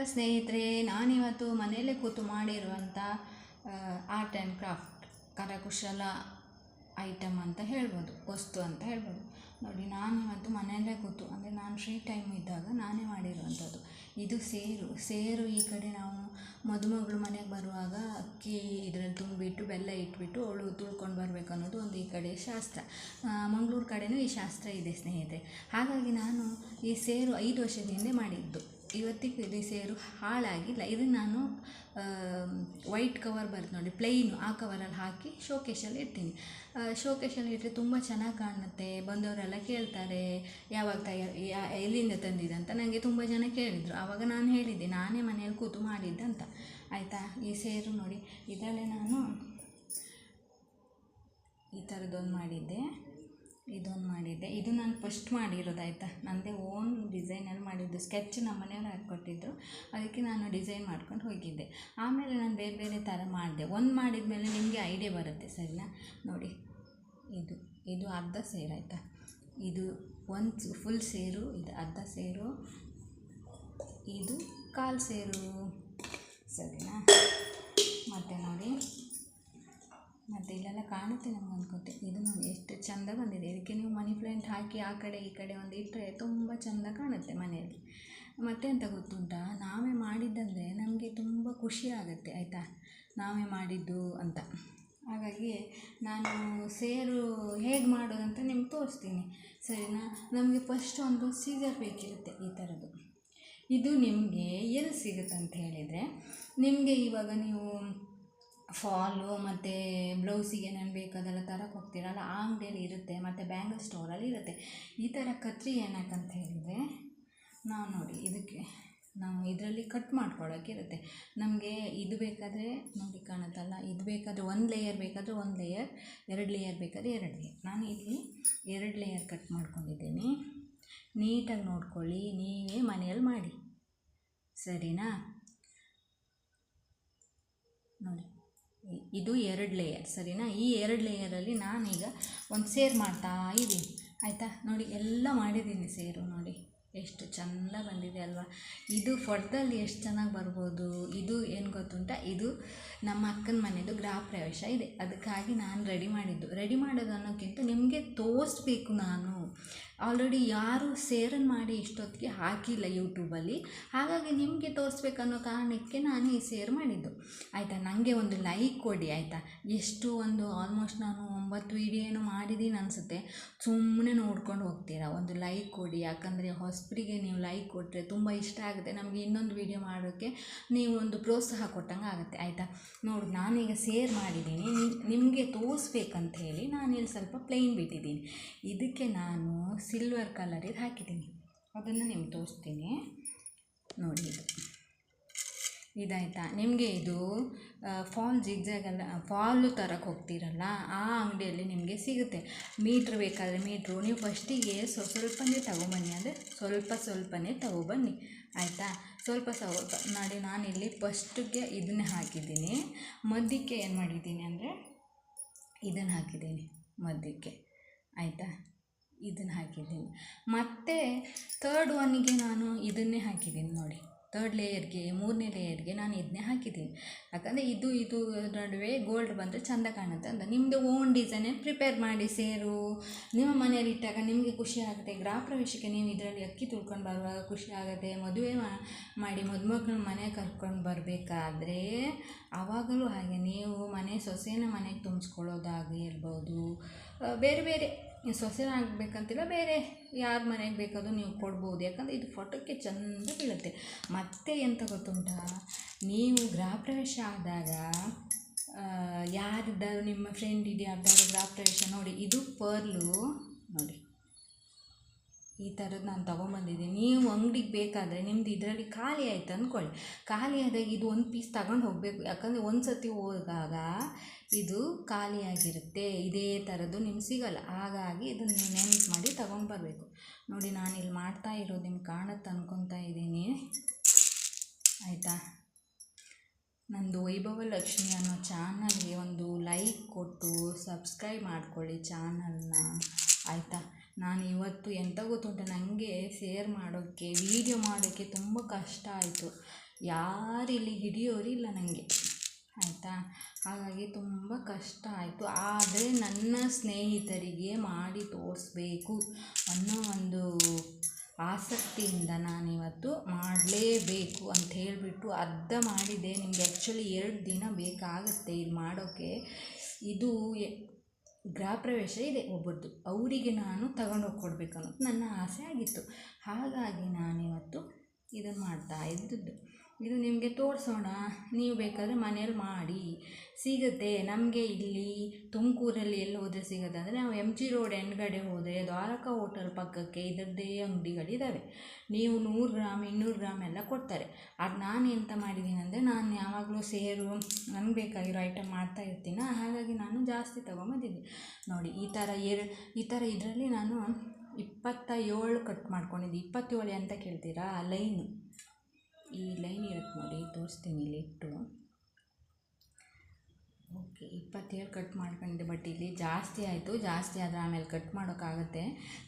ನಮಸ್ಕಾರ ಸ್ನೇಹಿತರೆ, ನಾನಿವತ್ತು ಮನೆಯಲ್ಲೇ ಕೂತು ಮಾಡಿರುವಂಥ ಆರ್ಟ್ ಆ್ಯಂಡ್ ಕ್ರಾಫ್ಟ್ ಕರಕುಶಲ ಐಟಮ್ ಅಂತ ಹೇಳ್ಬೋದು, ವಸ್ತು ಅಂತ ಹೇಳ್ಬೋದು. ನೋಡಿ ನಾನು ಇವತ್ತು ಮನೆಯಲ್ಲೇ ಕೂತು, ಅಂದರೆ ನಾನು ಫ್ರೀ ಟೈಮ್ ಇದ್ದಾಗ ನಾನೇ ಮಾಡಿರುವಂಥದ್ದು. ಇದು ಸೇರು ಸೇರು ಈ ಕಡೆ ನಾವು ಮದುಮಗಳು ಮನೆಗೆ ಬರುವಾಗ ಅಕ್ಕಿ ಇದರಲ್ಲಿ ತುಂಬಿಟ್ಟು, ಬೆಲ್ಲ ಇಟ್ಬಿಟ್ಟು, ಅವಳು ತುಳ್ಕೊಂಡು ಬರಬೇಕು ಅನ್ನೋದು ಒಂದು ಈ ಕಡೆ ಶಾಸ್ತ್ರ. ಮಂಗಳೂರು ಕಡೆನೂ ಈ ಶಾಸ್ತ್ರ ಇದೆ ಸ್ನೇಹಿತರೆ. ಹಾಗಾಗಿ ನಾನು ಈ ಸೇರು ಐದು ವರ್ಷದ ಹಿಂದೆ ಮಾಡಿದ್ದು. ಇವತ್ತಿಗೂ ಸೇರು ಹಾಳಾಗಿಲ್ಲ ಇದು ನಾನು ವೈಟ್ ಕವರ್ ಬರುತ್ತೆ ನೋಡಿ ಪ್ಲೈನು ಆ ಕವರಲ್ಲಿ ಹಾಕಿ ಶೋಕೇಶಲ್ಲಿ ಇಡ್ತೀನಿ. ಶೋಕೇಶಲ್ಲಿ ಇಟ್ಟರೆ ತುಂಬ ಚೆನ್ನಾಗಿ ಕಾಣುತ್ತೆ. ಬಂದವರೆಲ್ಲ ಕೇಳ್ತಾರೆ, ಯಾವಾಗ ತಯಾರು ಎಲ್ಲಿಂದ ತಂದಿದ್ದು ಅಂತ. ನನಗೆ ತುಂಬ ಜನ ಕೇಳಿದರು. ಆವಾಗ ನಾನು ಹೇಳಿದ್ದೆ, ನಾನೇ ಮನೆಯಲ್ಲಿ ಕೂತು ಮಾಡಿದ್ದೆ ಅಂತ. ಆಯಿತಾ? ಈ ಸೇರು ನೋಡಿ. ಇದರಲ್ಲೇ ನಾನು ಈ ಥರದ್ದೊಂದು ಮಾಡಿದ್ದೆ. ಇದೊಂದು ಮಾಡಿದ್ದೆ. ಇದು ನಾನು ಫಸ್ಟ್ ಮಾಡಿರೋದು ಆಯಿತಾ? ನನ್ನದೇ ಓನ್ ಡಿಸೈನಲ್ಲಿ ಮಾಡಿದ್ದು. ಸ್ಕೆಚ್ ನಮ್ಮ ಮನೆಯವ್ರು ಹಾಕ್ಕೊಟ್ಟಿದ್ರು. ಅದಕ್ಕೆ ನಾನು ಡಿಸೈನ್ ಮಾಡ್ಕೊಂಡು ಹೋಗಿದ್ದೆ. ಆಮೇಲೆ ನಾನು ಬೇರೆ ಬೇರೆ ಥರ ಮಾಡಿದೆ. ಒಂದು ಮಾಡಿದ ಮೇಲೆ ನಿಮಗೆ ಐಡಿಯಾ ಬರುತ್ತೆ, ಸರಿನಾ? ನೋಡಿ, ಇದು ಇದು ಅರ್ಧ ಸೇರು ಆಯಿತಾ? ಇದು ಒಂದು ಫುಲ್ ಸೇರು, ಇದು ಅರ್ಧ ಸೇರು, ಇದು ಕಾಲು ಸೇರು. ಸರಿನಾ? ಮತ್ತು ನೋಡಿ. ಮತ್ತು ಇಲ್ಲೆಲ್ಲ ಕಾಣುತ್ತೆ ನಮ್ಗೆ ಅನ್ಕೋತೆ ಇದು ನೋಡಿ ಎಷ್ಟು ಚಂದ ಬಂದಿದೆ. ಇದಕ್ಕೆ ನೀವು ಮನಿ ಪ್ಲ್ಯಾಂಟ್ ಹಾಕಿ ಆ ಕಡೆ ಈ ಕಡೆ ಒಂದು ಇಟ್ಟರೆ ತುಂಬ ಚೆಂದ ಕಾಣುತ್ತೆ ಮನೆಯಲ್ಲಿ. ಮತ್ತೆ ಅಂತ ಗೊತ್ತುಂಟಾ? ನಾವೇ ಮಾಡಿದ್ದಂದರೆ ನಮಗೆ ತುಂಬ ಖುಷಿ ಆಗುತ್ತೆ, ಆಯಿತಾ? ನಾವೇ ಮಾಡಿದ್ದು ಅಂತ. ಹಾಗಾಗಿ ನಾನು ಸೇರು ಹೇಗೆ ಮಾಡೋದಂತ ನಿಮ್ಗೆ ತೋರಿಸ್ತೀನಿ. ಸರಿನಾ? ನಮಗೆ ಫಸ್ಟ್ ಒಂದು ಸೀಸರ್ ಬೇಕಿರುತ್ತೆ ಈ ಥರದ್ದು. ಇದು ನಿಮಗೆ ಎಲ್ಲಿ ಸಿಗುತ್ತೆ ಅಂತ ಹೇಳಿದರೆ, ನಿಮಗೆ ಇವಾಗ ನೀವು ಫಾಲು ಮತ್ತು ಬ್ಲೌಸಿಗೆ ನಾನು ಬೇಕಾದೆಲ್ಲ ತರಕ್ಕೆ ಹೋಗ್ತೀರಲ್ಲ, ಆ ಅಂಗಡಿಯಲ್ಲಿ ಇರುತ್ತೆ, ಮತ್ತು ಬ್ಯಾಂಗಲ್ ಸ್ಟೋರಲ್ಲಿ ಇರುತ್ತೆ. ಈ ಥರ ಕತ್ರಿ ಏನಕ್ಕಂತ ಹೇಳಿದರೆ, ನಾವು ನೋಡಿ, ಇದಕ್ಕೆ ನಾವು ಇದರಲ್ಲಿ ಕಟ್ ಮಾಡ್ಕೊಳ್ಳೋಕ್ಕಿರುತ್ತೆ ನಮಗೆ ಇದು ಬೇಕಾದರೆ, ನೋಡಿ ಕಾಣುತ್ತಲ್ಲ, ಇದು ಬೇಕಾದರೆ ಒಂದು ಲೇಯರ್ ಬೇಕಾದರೆ ಒಂದು ಲೇಯರ್ ಎರಡು ಲೇಯರ್ ಬೇಕಾದರೆ ಎರಡು ಲೇಯರ್ ನಾನು ಇಲ್ಲಿ ಎರಡು ಲೇಯರ್ ಕಟ್ ಮಾಡ್ಕೊಂಡಿದ್ದೀನಿ. ನೀಟಾಗಿ ನೋಡ್ಕೊಳ್ಳಿ, ನೀವೇ ಮನೆಯಲ್ಲಿ ಮಾಡಿ. ಸರಿನಾ? ನೋಡಿ. ಇದು ಎರಡು ಲೇಯರ್ ಸರಿನಾ? ಈ ಎರಡು ಲೇಯರಲ್ಲಿ ನಾನೀಗ ಒಂದು ಸೇರ್ ಮಾಡ್ತಾ ಇದ್ದೀನಿ. ಆಯಿತಾ? ನೋಡಿ, ಎಲ್ಲ ಮಾಡಿದ್ದೀನಿ ಸೇರು, ನೋಡಿ. ಎಷ್ಟು ಚೆಂದ ಬಂದಿದೆ ಅಲ್ವಾ? ಇದು ಫೊಟ್ದಲ್ಲಿ ಎಷ್ಟು ಚೆನ್ನಾಗಿ ಬರ್ಬೋದು? ಇದು ಏನು ಗೊತ್ತುಂಟ? ಇದು ನಮ್ಮ ಅಕ್ಕನ ಮನೆಯದು ಗೃಹ ಪ್ರವೇಶ ಇದೆ. ಅದಕ್ಕಾಗಿ ನಾನು ರೆಡಿ ಮಾಡಿದ್ದು. ರೆಡಿ ಮಾಡೋದು ಅನ್ನೋಕ್ಕಿಂತ ನಿಮಗೆ ತೋರಿಸ್ಬೇಕು ನಾನು. ಆಲ್ರೆಡಿ ಯಾರು ಸೇರನ್ನು ಮಾಡಿ ಇಷ್ಟೊತ್ತಿಗೆ ಹಾಕಿಲ್ಲ ಯೂಟ್ಯೂಬಲ್ಲಿ ಹಾಗಾಗಿ ನಿಮಗೆ ತೋರಿಸ್ಬೇಕನ್ನೋ ಕಾರಣಕ್ಕೆ ನಾನು ಈ ಸೇರ್ ಮಾಡಿದ್ದು. ಆಯಿತಾ? ನನಗೆ ಒಂದು ಲೈಕ್ ಕೊಡಿ, ಆಯಿತಾ? ಎಷ್ಟು ಒಂದು ಆಲ್ಮೋಸ್ಟ್ ನಾನು ಒಂಬತ್ತು ವೀಡಿಯೋ ಏನೋ ಮಾಡಿದ್ದೀನಿ ಅನಿಸುತ್ತೆ. ಸುಮ್ಮನೆ ನೋಡ್ಕೊಂಡು ಹೋಗ್ತೀರಾ? ಒಂದು ಲೈಕ್ ಕೊಡಿ, ಯಾಕಂದರೆ ಹೊಸಬರಿಗೆ ನೀವು ಲೈಕ್ ಕೊಟ್ಟರೆ ತುಂಬ ಇಷ್ಟ ಆಗುತ್ತೆ. ನಮಗೆ ಇನ್ನೊಂದು ವೀಡಿಯೋ ಮಾಡೋಕ್ಕೆ ನೀವು ಒಂದು ಪ್ರೋತ್ಸಾಹ ಕೊಟ್ಟಂಗೆ ಆಗುತ್ತೆ. ಆಯಿತಾ? ನೋಡು, ನಾನೀಗ ಸೇರ್ ಮಾಡಿದ್ದೀನಿ ನಿಮಗೆ ತೋರಿಸ್ಬೇಕಂತ ಹೇಳಿ ನಾನು ಇಲ್ಲಿ ಸ್ವಲ್ಪ ಪ್ಲೇನ್ ಬಿಟ್ಟಿದ್ದೀನಿ ಇದಕ್ಕೆ ನಾನು ಸಿಲ್ವರ್ ಕಲರಿದು ಹಾಕಿದ್ದೀನಿ. ಅದನ್ನು ನಿಮ್ಗೆ ತೋರಿಸ್ತೀನಿ. ನೋಡಿ. ಇದು ಇದಾಯಿತಾ? ನಿಮಗೆ ಇದು ಫಾಲ್ ಜಿಗ್ಜಾಗಲ್ಲ ಫಾಲು ತರಕ್ಕೆ ಹೋಗ್ತೀರಲ್ಲ, ಆ ಅಂಗಡಿಯಲ್ಲಿ ನಿಮಗೆ ಸಿಗುತ್ತೆ. ಮೀಟ್ರ್ ಬೇಕಾದರೆ ಮೀಟ್ರು. ನೀವು ಫಸ್ಟಿಗೆ ಸ್ವ ಸ್ವಲ್ಪನೇ ತಗೊಬನ್ನಿ. ಅಂದರೆ ಸ್ವಲ್ಪ ಸ್ವಲ್ಪನೇ ತಗೊಬನ್ನಿ. ಆಯಿತಾ? ಸ್ವಲ್ಪ ಸ್ವಲ್ಪ, ನೋಡಿ, ನಾನಿಲ್ಲಿ ಫಸ್ಟಿಗೆ ಇದನ್ನೇ ಹಾಕಿದ್ದೀನಿ. ಮಧ್ಯಕ್ಕೆ ಏನು ಮಾಡಿದ್ದೀನಿ ಅಂದರೆ, ಇದನ್ನು ಹಾಕಿದ್ದೀನಿ ಮಧ್ಯಕ್ಕೆ ಆಯಿತಾ? ಇದನ್ನು ಹಾಕಿದ್ದೀನಿ. ಮತ್ತು ತರ್ಡ್ ಒನ್ನಿಗೆ ನಾನು ಇದನ್ನೇ ಹಾಕಿದ್ದೀನಿ ನೋಡಿ. ತರ್ಡ್ ಲೇಯರ್ಗೆ ಮೂರನೇ ಲೇಯರ್ಗೆ ನಾನು ಇದನ್ನೇ ಹಾಕಿದ್ದೀನಿ. ಯಾಕಂದರೆ ಇದು ಇದು ನಡುವೆ ಗೋಲ್ಡ್ ಬಂದರೆ ಚೆಂದ ಕಾಣುತ್ತೆ ಅಂತ. ನಿಮ್ಮದು ಓನ್ ಡಿಸೈನೇ ಪ್ರಿಪೇರ್ ಮಾಡಿ ಸೇರು. ನಿಮ್ಮ ಮನೆಯಲ್ಲಿ ಇಟ್ಟಾಗ ನಿಮಗೆ ಖುಷಿ ಆಗುತ್ತೆ. ಗೃಹ ಪ್ರವೇಶಕ್ಕೆ ನೀವು ಇದರಲ್ಲಿ ಅಕ್ಕಿ ತುಳ್ಕೊಂಡು ಬರುವಾಗ ಖುಷಿ ಆಗುತ್ತೆ. ಮದುವೆ ಮಾಡಿ ಮದುಮಕ್ಳ ಮನೆ ಕರ್ಕೊಂಡು ಬರಬೇಕಾದ್ರೆ ಆವಾಗಲೂ ಹಾಗೆ ನೀವು ಮನೆ ಸೊಸೆನ ಮನೆಗೆ ತುಂಬಿಸ್ಕೊಳ್ಳೋದಾಗಿರ್ಬೋದು ಬೇರೆ ಬೇರೆ ಸೊಸೆ ಆಗಬೇಕಂತಿಲ್ಲ, ಬೇರೆ ಯಾರ ಮನೆಗೆ ಬೇಕಾದರೂ ನೀವು ಕೊಡ್ಬೋದು. ಯಾಕಂದರೆ ಇದು ಫೋಟೋಕ್ಕೆ ಚೆಂದ ಬೀಳುತ್ತೆ. ಮತ್ತೆ ಎಂತ ಗೊತ್ತುಂಟಾ? ನೀವು ಗೃಹಪ್ರವೇಶ ಆದಾಗ ಯಾರಿದ್ದಾರು ನಿಮ್ಮ ಫ್ರೆಂಡ್ ಇದೆ ಗೃಹಪ್ರವೇಶ ಪ್ರವೇಶ ನೋಡಿ, ಇದು ಪರ್ಲು ಥರದ್ದು ನಾನು ತೊಗೊಂಬಂದಿದ್ದೀನಿ ನೀವು ಅಂಗಡಿಗೆ ಬೇಕಾದರೆ ನಿಮ್ದು ಇದರಲ್ಲಿ ಖಾಲಿ ಆಯ್ತು ಅಂದ್ಕೊಳ್ಳಿ ಖಾಲಿ ಆದಾಗ ಇದು ಒಂದು ಪೀಸ್ ತಗೊಂಡು ಹೋಗಬೇಕು. ಯಾಕಂದರೆ ಒಂದು ಸತಿ ಹೋದಾಗ ಇದು ಖಾಲಿಯಾಗಿರುತ್ತೆ ಇದೇ ಥರದ್ದು ನಿಮ್ಗೆ ಸಿಗಲ್ಲ. ಹಾಗಾಗಿ ಇದನ್ನು ನೀವು ನೆನ್ಪು ಮಾಡಿ ತಗೊಂಡು ಬರಬೇಕು ನೋಡಿ, ನಾನು ಇಲ್ಲಿ ಮಾಡ್ತಾ ಇರೋದು ನಿಮ್ಗೆ ಕಾಣುತ್ತೆ ಅಂದ್ಕೊತಾ ಇದ್ದೀನಿ. ಆಯಿತಾ? ನಂದು ವೈಭವ ಲಕ್ಷ್ಮಿ ಅನ್ನೋ ಚಾನಲ್ಗೆ ಒಂದು ಲೈಕ್ ಕೊಟ್ಟು ಸಬ್ಸ್ಕ್ರೈಬ್ ಮಾಡ್ಕೊಳ್ಳಿ ಚಾನಲ್ನ. ಆಯಿತಾ? ನಾನು ಇವತ್ತು ಎಂತ ಗೊತ್ತುಂಟ ನನಗೆ ಶೇರ್ ಮಾಡೋಕ್ಕೆ ವೀಡಿಯೋ ಮಾಡೋಕ್ಕೆ ತುಂಬ ಕಷ್ಟ ಆಯಿತು. ಯಾರು ಯಾರಿಲ್ಲಿ ಹಿಡಿಯೋರಿಲ್ಲ ನನಗೆ ಆಯಿತಾ? ಹಾಗಾಗಿ ತುಂಬ ಕಷ್ಟ ಆಯಿತು. ಆದರೆ ನನ್ನ ಸ್ನೇಹಿತರಿಗೆ ಮಾಡಿ ತೋರಿಸ್ಬೇಕು ಅನ್ನೋ ಒಂದು ಆಸಕ್ತಿಯಿಂದ ನಾನಿವತ್ತು ಮಾಡಲೇಬೇಕು ಅಂತ ಹೇಳಿಬಿಟ್ಟು ಅರ್ಧ ಮಾಡಿದೆ. ನಿಮಗೆ ಆ್ಯಕ್ಚುಲಿ ಎರಡು ದಿನ ಬೇಕಾಗುತ್ತೆ ಇದು ಮಾಡೋಕ್ಕೆ ಇದು ಎ- ಗೃಹ ಪ್ರವೇಶ ಇದೆ ಒಬ್ಬರದ್ದು ಅವರಿಗೆ ನಾನು ತಗೊಂಡೋಗಿ ಕೊಡಬೇಕು ಅನ್ನೋದು ನನ್ನ ಆಸೆ ಆಗಿತ್ತು. ಹಾಗಾಗಿ ನಾನಿವತ್ತು ಇದನ್ನು ಮಾಡ್ತಾ ಇದ್ದದ್ದು. ಇದು ನಿಮಗೆ ತೋರಿಸೋಣ. ನೀವು ಬೇಕಾದರೆ ಮನೇಲಿ ಮಾಡಿ. ಸಿಗುತ್ತೆ. ನಮಗೆ ಇಲ್ಲಿ ತುಮಕೂರಲ್ಲಿ ಎಲ್ಲಿ ಹೋದರೆ ಸಿಗುತ್ತೆ ಅಂದರೆ ನಾವು ಎಂ ಜಿ ರೋಡ್ ಎಂಡ್ಗಡೆ ಹೋದರೆ ದ್ವಾರಕಾ ಹೋಟೆಲ್ ಪಕ್ಕಕ್ಕೆ ಇದರದ್ದೇ ಅಂಗಡಿಗಳಿದ್ದಾವೆ ನೀವು ನೂರು ಗ್ರಾಮ್, ಇನ್ನೂರು ಗ್ರಾಮ್ ಎಲ್ಲ ಕೊಡ್ತಾರೆ. ಅದು ನಾನು ಎಂತ ಮಾಡಿದ್ದೀನಿ ಅಂದರೆ ನಾನು ಯಾವಾಗಲೂ ಸೇರು, ನನಗೆ ಬೇಕಾಗಿರೋ ಐಟಮ್ ಮಾಡ್ತಾ ಇರ್ತೀನ. ಹಾಗಾಗಿ ನಾನು ಜಾಸ್ತಿ ತೊಗೊಂಬಂದಿದ್ದೆ ನೋಡಿ, ಈ ಥರ ಎರ ಈ ಥರ ಇದರಲ್ಲಿ ನಾನು ಇಪ್ಪತ್ತ ಏಳು ಕಟ್ ಮಾಡ್ಕೊಂಡಿದ್ದೆ ಇಪ್ಪತ್ತೇಳು ಅಂತ ಕೇಳ್ತೀರಾ? ಲೈನು. ಈ ಲೈನ್ ಇರುತ್ತೆ ನೋಡಿ ತೋರಿಸ್ತೀನಿ ಇಲ್ಲಿ ಇಟ್ಟು ಓಕೆ, ಇಪ್ಪತ್ತೇಳು ಕಟ್ ಮಾಡ್ಕೊಂಡಿದ್ದೆ ಬಟ್ ಇಲ್ಲಿ ಜಾಸ್ತಿ ಆಯಿತು, ಜಾಸ್ತಿ ಆದರೆ ಆಮೇಲೆ ಕಟ್ ಮಾಡೋಕ್ಕಾಗುತ್ತೆ.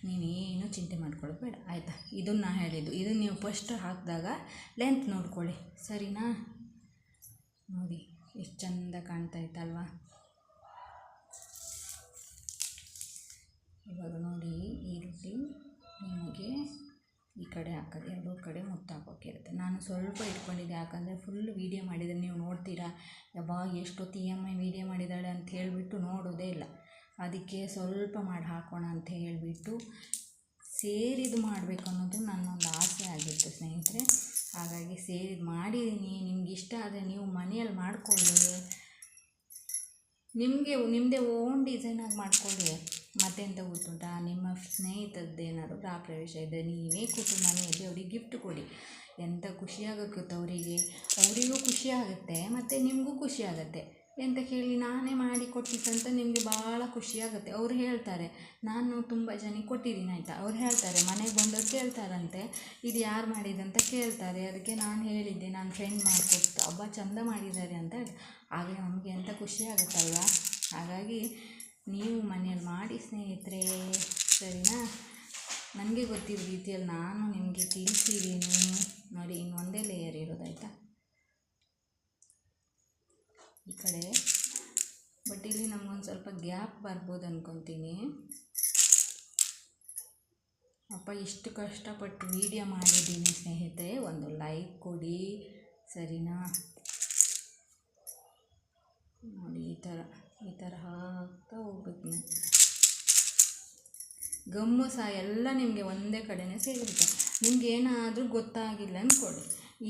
ನೀವೇನು ಚಿಂತೆ ಮಾಡ್ಕೊಳ್ಬೇಡ ಬೇಡ, ಆಯಿತಾ? ಇದನ್ನು ನಾ ಹೇಳಿದ್ದು. ಇದನ್ನು ನೀವು ಫಸ್ಟ್ ಹಾಕಿದಾಗ ಲೆಂತ್ ನೋಡ್ಕೊಳ್ಳಿ, ಸರಿನಾ? ನೋಡಿ, ಎಷ್ಟು ಚಂದ ಕಾಣ್ತಾ ಇತ್ತಲ್ವಾ ಇವಾಗ ನೋಡಿ ಈ ರೀತಿ ನಿಮಗೆ ಈ ಕಡೆ ಹಾಕೋದು ಎರಡೂ ಕಡೆ ಮುತ್ತು ಇರುತ್ತೆ. ನಾನು ಸ್ವಲ್ಪ ಇಟ್ಕೊಂಡಿದ್ದೆ, ಯಾಕಂದರೆ ಫುಲ್ ವೀಡಿಯೋ ಮಾಡಿದರೆ ನೀವು ನೋಡ್ತೀರಾ? ಯಬ್ಬಾ, ಎಷ್ಟೊತ್ತು ಎಂ ಐ ವೀಡಿಯೋ ಮಾಡಿದ್ದಾಳೆ ಅಂತ ಹೇಳಿಬಿಟ್ಟು ನೋಡೋದೇ ಇಲ್ಲ. ಅದಕ್ಕೆ ಸ್ವಲ್ಪ ಮಾಡಿ ಹಾಕೋಣ ಅಂತ ಹೇಳಿಬಿಟ್ಟು ಸೇರಿದು ಮಾಡಬೇಕು ಅನ್ನೋದು ನನ್ನೊಂದು ಆಸೆ ಆಗಿತ್ತು ಸ್ನೇಹಿತರೆ. ಹಾಗಾಗಿ ಸೇರಿದು ಮಾಡಿದ್ದೀನಿ ನಿಮ್ಗೆ ಇಷ್ಟ ಆದರೆ ನೀವು ಮನೆಯಲ್ಲಿ ಮಾಡಿಕೊಳ್ಳಿ. ನಿಮಗೆ ನಿಮ್ಮದೇ ಓನ್ ಡಿಸೈನಾಗಿ ಮಾಡ್ಕೊಳ್ಳಿ. ಮತ್ತೆಂತ ಗೊತ್ತುಂಟಾ? ನಿಮ್ಮ ಸ್ನೇಹಿತರದ್ದೇನಾದ್ರು ಗೃಹ ಪ್ರವೇಶ ಇದ್ದರೆ ನೀವೇ ಕೂತು ಮನೆಯಲ್ಲಿ ಅವ್ರಿಗೆ ಗಿಫ್ಟ್ ಕೊಡಿ. ಎಂಥ ಖುಷಿಯಾಗುತ್ತೆ ಅವರಿಗೆ? ಅವರಿಗೂ ಖುಷಿ ಆಗುತ್ತೆ, ಮತ್ತು ನಿಮಗೂ ಖುಷಿ ಎಂತ ಕೇಳಿ ನಾನೇ ಮಾಡಿ ಕೊಟ್ಟಿದ್ದಂತ ನಿಮಗೆ ಭಾಳ ಖುಷಿಯಾಗುತ್ತೆ ಅವ್ರು ಹೇಳ್ತಾರೆ, ನಾನು ತುಂಬ ಜನಕ್ಕೆ ಕೊಟ್ಟಿದ್ದೀನಿ ಆಯಿತಾ? ಅವ್ರು ಹೇಳ್ತಾರೆ, ಮನೆಗೆ ಬಂದವ್ರು ಕೇಳ್ತಾರಂತೆ. ಇದು ಯಾರು ಮಾಡಿದಂತ ಕೇಳ್ತಾರೆ. ಅದಕ್ಕೆ ನಾನು ಹೇಳಿದ್ದೆ ನನ್ನ ಫ್ರೆಂಡ್ ಮಾಡಿಕೊಟ್ಟು ಹಬ್ಬ ಚಂದ ಮಾಡಿದ್ದಾರೆ ಅಂತ ಹಾಗೆ ನಮಗೆ ಎಂಥ ಖುಷಿ ಹಾಗಾಗಿ ನೀವು ಮನೆಯಲ್ಲಿ ಮಾಡಿ ಸ್ನೇಹಿತರೆ, ಸರಿನಾ? ನನಗೆ ಗೊತ್ತಿರೋ ರೀತಿಯಲ್ಲಿ ನಾನು ನಿಮಗೆ ತಿಳಿಸಿದ್ದೀನಿ ನೋಡಿ, ಇನ್ನು ಒಂದೇ ಲೇಯರ್ ಇರೋದಾಯ್ತಾ ಈ ಕಡೆ. ಬಟ್ ಇಲ್ಲಿ ನಮಗೊಂದು ಸ್ವಲ್ಪ ಗ್ಯಾಪ್ ಬರ್ಬೋದು ಅಂದ್ಕೊತೀನಿ ಅಪ್ಪ, ಇಷ್ಟು ಕಷ್ಟಪಟ್ಟು ವೀಡಿಯೋ ಮಾಡಿದ್ದೀನಿ ಸ್ನೇಹಿತರೆ. ಒಂದು ಲೈಕ್ ಕೊಡಿ, ಸರಿನಾ? ನೋಡಿ, ಈ ಥರ ಈ ಹಾಕ್ತಾ ಹೋಗ್ಬೇಕು ಗಮ್ಮು ಸಹ ಎಲ್ಲ ನಿಮಗೆ ಒಂದೇ ಕಡೆನೇ ಸಿಗುತ್ತೆ. ನಿಮ್ಗೆ ಏನಾದರೂ ಗೊತ್ತಾಗಿಲ್ಲ ಅಂದ್ಕೊಳ್ಳಿ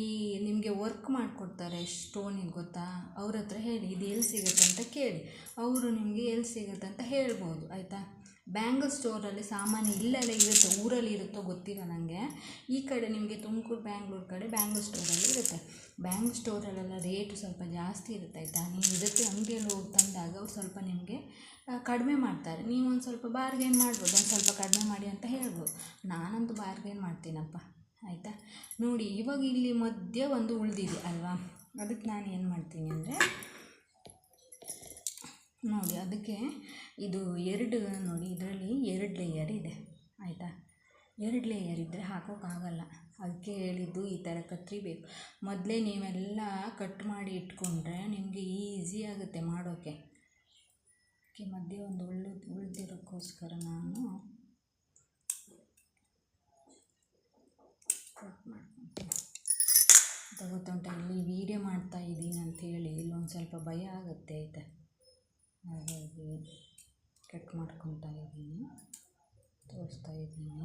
ಈ ನಿಮಗೆ ವರ್ಕ್ ಮಾಡಿಕೊಡ್ತಾರೆ ಸ್ಟೋನಿಗೆ ಗೊತ್ತಾ? ಅವ್ರ ಹತ್ರ ಹೇಳಿ, ಇದು ಎಲ್ಲಿ ಸಿಗುತ್ತೆ ಅಂತ ಕೇಳಿ. ಅವರು ನಿಮಗೆ ಎಲ್ಲಿ ಸಿಗುತ್ತೆ ಅಂತ ಹೇಳ್ಬೋದು, ಆಯಿತಾ? ಬ್ಯಾಂಗಲ್ ಸ್ಟೋರಲ್ಲಿ ಸಾಮಾನ್ಯ ಇಲ್ಲೆಲ್ಲ ಇರುತ್ತೆ, ಊರಲ್ಲಿ ಇರುತ್ತೋ ಗೊತ್ತಿಲ್ಲ ನನಗೆ ಈ ಕಡೆ ನಿಮಗೆ ತುಮಕೂರು ಬ್ಯಾಂಗ್ಳೂರು ಕಡೆ ಬ್ಯಾಂಗಲ್ ಸ್ಟೋರಲ್ಲಿ ಇರುತ್ತೆ. ಬ್ಯಾಂಗಲ್ ಸ್ಟೋರಲ್ಲೆಲ್ಲ ರೇಟು ಸ್ವಲ್ಪ ಜಾಸ್ತಿ ಇರುತ್ತೆ ಆಯಿತಾ? ನೀವು ಇದಕ್ಕೆ ಅಂಗಡಿಯಲ್ಲಿ ಹೋಗಿ ತಂದಾಗ ಅವ್ರು ಸ್ವಲ್ಪ ನಿಮಗೆ ಕಡಿಮೆ ಮಾಡ್ತಾರೆ. ನೀವು ಒಂದು ಸ್ವಲ್ಪ ಬಾರ್ಗೇನ್ ಮಾಡ್ಬೋದು, ಒಂದು ಸ್ವಲ್ಪ ಕಡಿಮೆ ಮಾಡಿ ಅಂತ ಹೇಳ್ಬೋದು. ನಾನಂತೂ ಬಾರ್ಗೇನ್ ಮಾಡ್ತೀನಪ್ಪ, ಆಯಿತಾ? ನೋಡಿ, ಇವಾಗ ಇಲ್ಲಿ ಮಧ್ಯೆ ಒಂದು ಉಳಿದಿದೆ ಅಲ್ವಾ? ಅದಕ್ಕೆ ನಾನು ಏನು ಮಾಡ್ತೀನಿ ಅಂದರೆ, ನೋಡಿ, ಅದಕ್ಕೆ ಇದು ಎರಡು ನೋಡಿ, ಇದರಲ್ಲಿ ಎರಡು ಲೇಯರ್ ಇದೆ, ಆಯಿತಾ? ಎರಡು ಲೇಯರ್ ಇದ್ದರೆ ಹಾಕೋಕ್ಕಾಗಲ್ಲ ಅದಕ್ಕೆ ಹೇಳಿದ್ದು ಈ ಥರ ಕತ್ರಿ ಬೇಕು ಮೊದಲೇ ನೀವೆಲ್ಲ ಕಟ್ ಮಾಡಿ ಇಟ್ಕೊಂಡ್ರೆ ನಿಮಗೆ ಈಸಿ ಆಗುತ್ತೆ ಮಾಡೋಕ್ಕೆ ಅದಕ್ಕೆ ಮಧ್ಯೆ ಒಂದು ಉಳ್ಳು, ಉಳಿದಿರೋಕ್ಕೋಸ್ಕರ ನಾನು ಕಟ್ ಇಲ್ಲಿ ವೀಡಿಯೋ ಮಾಡ್ತಾ ಇದ್ದೀನಿ ಹೇಳಿ, ಇಲ್ಲೊಂದು ಸ್ವಲ್ಪ ಭಯ ಆಗುತ್ತೆ, ಆಯಿತಾ? ಹಾಗಾಗಿ ಕಟ್ ಮಾಡ್ಕೊತಾ ಇದ್ದೀನಿ. ತೋರಿಸ್ತಾ ಇದ್ದೀನಿ.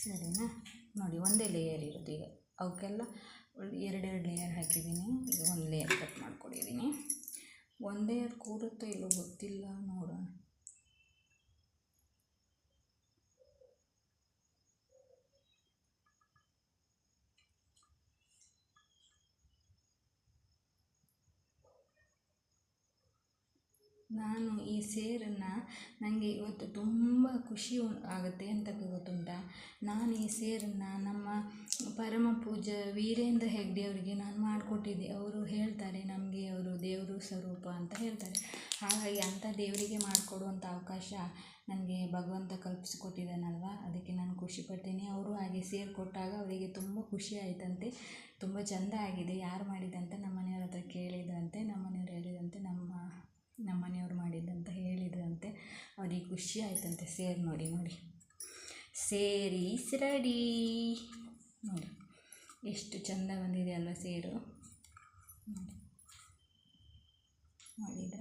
ಸರಿನಾ? ನೋಡಿ, ಒಂದೇ ಲೇಯರ್ ಇರೋದು ಈಗ. ಅವಕ್ಕೆಲ್ಲ ಎರಡೆರಡು ಲೇಯರ್ ಹಾಕಿದ್ದೀನಿ. ಈಗ ಒಂದು ಲೇಯರ್ ಕಟ್ ಮಾಡ್ಕೊಂಡಿದ್ದೀನಿ. ಒಂದು ಕೂರುತ್ತೋ ಇಲ್ಲೋ ಗೊತ್ತಿಲ್ಲ ನೋಡೋಣ. ನಾನು ಈ ಸೇರನ್ನು ನನಗೆ ಇವತ್ತು ತುಂಬ ಖುಷಿ ಆಗುತ್ತೆ ಅಂತ ಗೊತ್ತುಂಟಾ? ನಾನು ಈ ಸೇರನ್ನು ನಮ್ಮ ಪರಮ ಪೂಜ್ಯ ವೀರೇಂದ್ರ ಹೆಗ್ಡೆ ಅವರಿಗೆ ನಾನು ಮಾಡಿಕೊಟ್ಟಿದ್ದೆ. ಅವರು ಹೇಳ್ತಾರೆ ನಮಗೆ ಅವರು ದೇವರು ಸ್ವರೂಪ ಅಂತ ಹೇಳ್ತಾರೆ. ಹಾಗಾಗಿ ಅಂಥ ದೇವರಿಗೆ ಮಾಡಿಕೊಡುವಂಥ ಅವಕಾಶ ನನಗೆ ಭಗವಂತ ಕಲ್ಪಿಸಿಕೊಟ್ಟಿದ್ದಾನಲ್ವ? ಅದಕ್ಕೆ ನಾನು ಖುಷಿಪಡ್ತೀನಿ ಅವರು ಹಾಗೆ ಸೇರ್ ಕೊಟ್ಟಾಗ ಅವರಿಗೆ ತುಂಬ ಖುಷಿ ಆಯಿತಂತೆ. ತುಂಬ ಚೆಂದ ಆಗಿದೆ. ಯಾರು ಮಾಡಿದಂತ ನಮ್ಮ ಮನೆಯವ್ರ ಹತ್ರ ಕೇಳಿದಂತೆ, ನಮ್ಮ ಮನೆಯವ್ರು ಹೇಳಿದಂತೆ ನಮ್ಮ ನಮ್ಮ ಮನೆಯವ್ರು ಮಾಡಿದ್ದಂತ ಹೇಳಿದ್ರಂತೆ ಅವ್ರಿಗೆ ಖುಷಿ ಆಯಿತಂತೆ. ಸೇರಿ ನೋಡಿ ನೋಡಿ. ಸೇರಿ ರೆಡಿ ನೋಡಿ, ಎಷ್ಟು ಚಂದ ಬಂದಿದೆ ಅಲ್ವಾ ಸೇರು. ನೋಡಿ ಮಾಡಿದ್ರ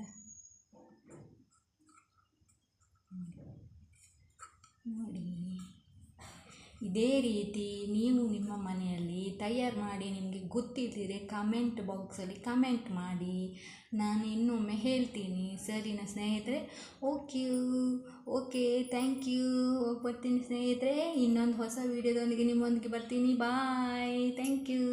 ನೋಡಿ. ಇದೇ ರೀತಿ ನೀವು ನಿಮ್ಮ ಮನೆಯಲ್ಲಿ ತಯಾರು ಮಾಡಿ ನಿಮಗೆ ಗೊತ್ತಿದ್ದರೆ ಕಮೆಂಟ್ ಬಾಕ್ಸಲ್ಲಿ ಕಮೆಂಟ್ ಮಾಡಿ. ನಾನು ಇನ್ನೊಮ್ಮೆ ಹೇಳ್ತೀನಿ. ಸರಿನಾ ಸ್ನೇಹಿತರೆ? ಓಕೆ ಓಕೆ ಥ್ಯಾಂಕ್ ಯು ಬರ್ತೀನಿ ಸ್ನೇಹಿತರೆ. ಇನ್ನೊಂದು ಹೊಸ ವೀಡಿಯೋದೊಂದಿಗೆ ನಿಮ್ಮೊಂದಿಗೆ ಬರ್ತೀನಿ. Bye thank you